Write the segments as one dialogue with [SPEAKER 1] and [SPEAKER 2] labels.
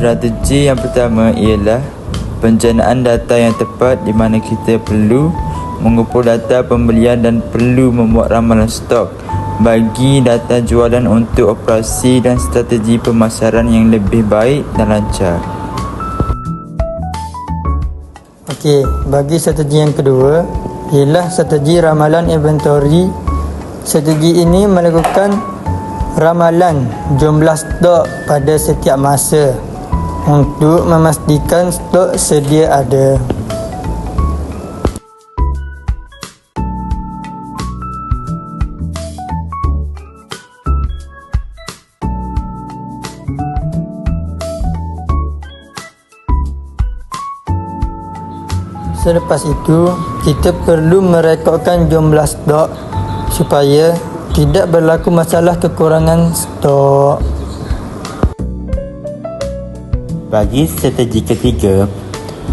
[SPEAKER 1] Strategi yang pertama ialah penjanaan data yang tepat di mana kita perlu mengumpul data pembelian dan perlu membuat ramalan stok bagi data jualan untuk operasi dan strategi pemasaran yang lebih baik dan lancar.
[SPEAKER 2] Okey, bagi strategi yang kedua ialah strategi ramalan inventory. Strategi ini melakukan ramalan jumlah stok pada setiap masa untuk memastikan stok sedia ada. Selepas itu, kita perlu merekodkan jumlah stok supaya tidak berlaku masalah kekurangan stok.
[SPEAKER 3] Bagi strategi ketiga,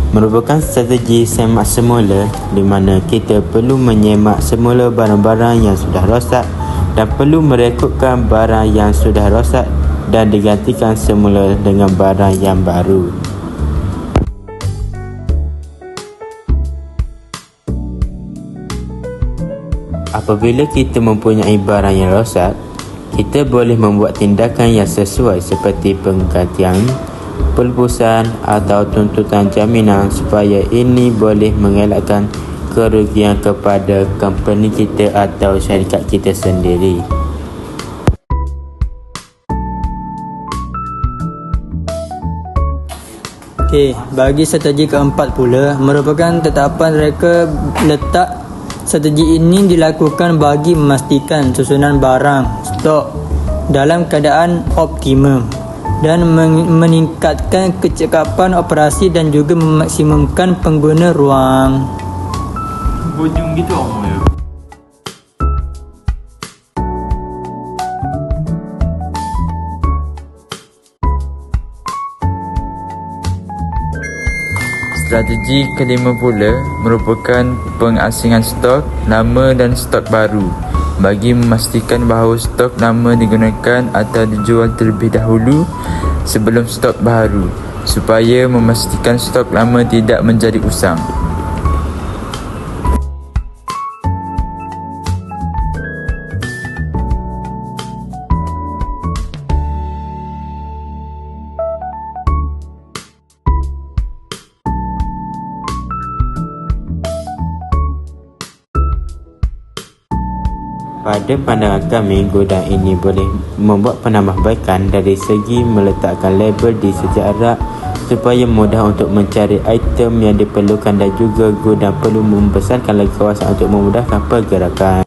[SPEAKER 3] merupakan strategi semak semula di mana kita perlu menyemak semula barang-barang yang sudah rosak dan perlu merekodkan barang yang sudah rosak dan digantikan semula dengan barang yang baru. Apabila kita mempunyai barang yang rosak, kita boleh membuat tindakan yang sesuai seperti penggantian, pelupusan atau tuntutan jaminan supaya ini boleh mengelakkan kerugian kepada company kita atau syarikat kita sendiri.
[SPEAKER 2] Okey, bagi strategi keempat pula merupakan tetapan reka letak strategi ini dilakukan bagi memastikan susunan barang stok dalam keadaan optimum dan men- meningkatkan kecekapan operasi dan juga memaksimumkan pengguna ruang.
[SPEAKER 1] Bujung gitu orang ya. Strategi kelima pula merupakan pengasingan stok lama dan stok baru bagi memastikan bahawa stok lama digunakan atau dijual terlebih dahulu sebelum stok baru supaya memastikan stok lama tidak menjadi usang.
[SPEAKER 3] Pada pandangan kami, gudang ini boleh membuat penambahbaikan dari segi meletakkan label di setiap rak supaya mudah untuk mencari item yang diperlukan dan juga gudang perlu membesarkan lagi kawasan untuk memudahkan pergerakan.